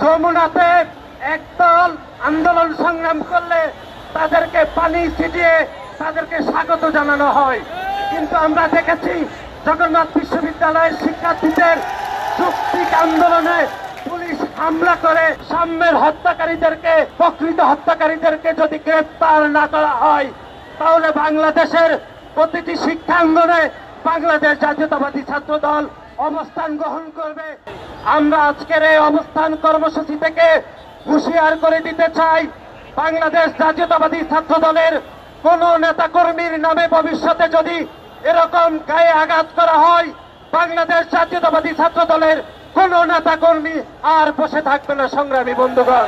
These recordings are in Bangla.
যমুনাতে একদল আন্দোলন সংগ্রাম করলে তাদেরকে পানি ছিটিয়ে তাদেরকে স্বাগত জানানো হয়। কিন্তু আমরা দেখেছি জগন্নাথ বিশ্ববিদ্যালয়ের শিক্ষার্থীদের যুক্তিক আন্দোলনে পুলিশ হামলা করে সাম্যের হত্যাকারীদেরকে, প্রকৃত হত্যাকারীদেরকে যদি গ্রেপ্তার না করা হয়, তাহলে বাংলাদেশের প্রতিটি শিক্ষাঙ্গনে বাংলাদেশ জাতীয়তাবাদী ছাত্র দল অবস্থান গ্রহণ করবে। আমরা আজকের এই অবস্থান কর্মসূচি থেকে হুঁশিয়ার করে দিতে চাই, বাংলাদেশ জাতীয়তাবাদী ছাত্র দলের কোন নেতাকর্মীর নামে ভবিষ্যতে যদি এরকম গায়ে আঘাত করা হয়, বাংলাদেশ জাতীয়তাবাদী ছাত্র দলের কোন নেতাকর্মী আর বসে থাকবে না, সংগ্রামী বন্ধুগণ।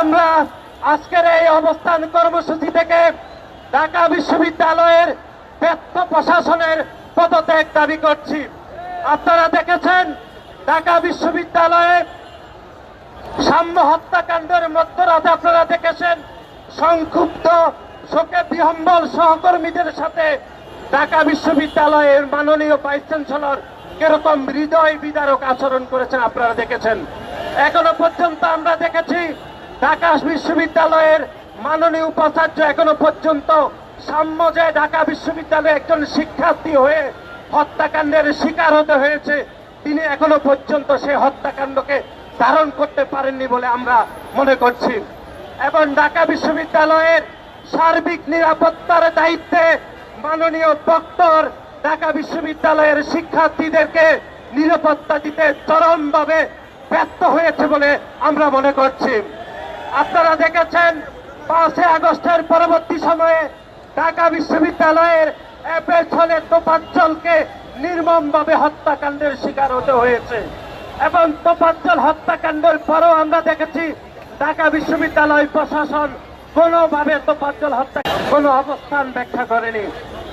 আমরা আজকের এই অবস্থান কর্মসূচি থেকে ঢাকা বিশ্ববিদ্যালয়ের ব্যর্থ প্রশাসনের পদত্যাগ দাবি করছি। আপনারা দেখেছেন, ঢাকা বিশ্ববিদ্যালয়ে সাম্য হত্যাকাণ্ডের মধ্যরাতে আপনারা দেখেছেন, সংক্ষুব্ধ, শোকে বিহম্বল সহকর্মীদের সাথে ঢাকা বিশ্ববিদ্যালয়ের মাননীয় ভাইস চ্যান্সেলর কীরকম হৃদয় বিদারক আচরণ করেছেন আপনারা দেখেছেন। এখনও পর্যন্ত আমরা দেখেছি, ঢাকা বিশ্ববিদ্যালয়ের মাননীয় উপাচার্য এখনও পর্যন্ত সাম্য যে ঢাকা বিশ্ববিদ্যালয়ে একজন শিক্ষার্থী হয়ে হত্যাকাণ্ডের শিকার হতে হয়েছে। তিনি এখনও পর্যন্ত সেই হত্যাকাণ্ডকে ধারণ করতে পারেননি বলে আমরা মনে করছি। এবং ঢাকা বিশ্ববিদ্যালয়ের সার্বিক নিরাপত্তার দায়িত্বে মাননীয় বক্তর ঢাকা বিশ্ববিদ্যালয়ের শিক্ষার্থীদেরকে নিরাপত্তা দিতে চরমভাবে ব্যর্থ হয়েছে বলে আমরা মনে করছি। আপনারা দেখেছেন পাঁচই আগস্টের পরবর্তী সময়ে ঢাকা বিশ্ববিদ্যালয়ের পেছনে তোপাঞ্চলকে নির্মমভাবে হত্যাকাণ্ডের শিকার হতে হয়েছে। এবং তোপাঞ্চল হত্যাকাণ্ডের পরও আমরা দেখেছি, ঢাকা বিশ্ববিদ্যালয় প্রশাসন কোনোভাবে তোপাঞ্চল হত্যা কোনো অবস্থান ব্যাখ্যা করেনি।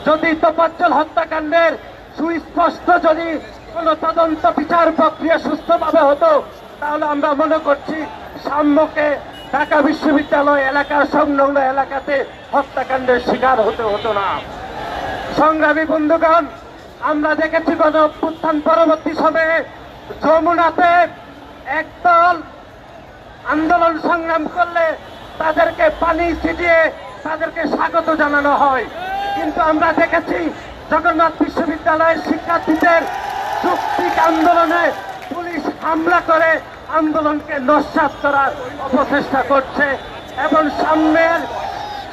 যদি তোপাঞ্চল হত্যাকাণ্ডের সুস্পষ্ট যদি কোনো তদন্ত বিচার প্রক্রিয়া সুস্থভাবে হতো, তাহলে আমরা মনে করছি সাম্যকে ঢাকা বিশ্ববিদ্যালয় এলাকার সংলগ্ন এলাকাতে হত্যাকাণ্ডের শিকার হতে হতো না। সংগ্রামী বন্ধুগণ, আমরা দেখেছি গণ অভ্যুত্থান পরবর্তী সময়ে যমুনাতে একদল আন্দোলন সংগ্রাম করলে তাদেরকে পানি ছিটিয়ে তাদেরকে স্বাগত জানানো হয়। কিন্তু আমরা দেখেছি জগন্নাথ বিশ্ববিদ্যালয়ের শিক্ষার্থীদের যুক্তিক আন্দোলনে পুলিশ হামলা করে আন্দোলনকে নস্বাত করার অপচেষ্টা করছে এবং সাম্যের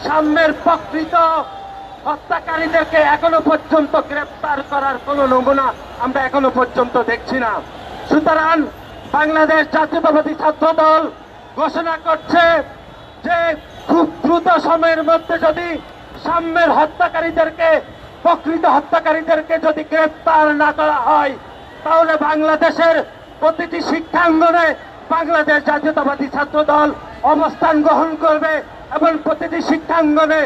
সাম্যের প্রকৃত হত্যাকারীদেরকে এখনও পর্যন্ত গ্রেপ্তার করার কোনো নমুনা আমরা এখনও পর্যন্ত দেখছি না। সুতরাং বাংলাদেশ জাতীয়তাবাদী ছাত্র দল ঘোষণা করছে যে খুব দ্রুত সময়ের মধ্যে যদি সাম্যের হত্যাকারীদেরকে, প্রকৃত হত্যাকারীদেরকে যদি গ্রেপ্তার না করা হয়, তাহলে বাংলাদেশের প্রতিটি শিক্ষাঙ্গনে বাংলাদেশ জাতীয়তাবাদী ছাত্র দল অবস্থান গ্রহণ করবে এবং প্রতিটি শিক্ষাঙ্গনে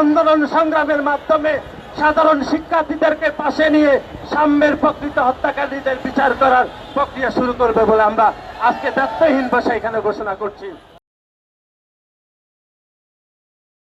আন্দোলন সংগ্রামের মাধ্যমে সাধারণ শিক্ষার্থীদেরকে পাশে নিয়ে সাম্যের প্রকৃত হত্যাকারীদের বিচার করার প্রক্রিয়া শুরু করবে বলে আমরা আজকে দায়িত্বহীন ভাষা এখানে ঘোষণা করছি।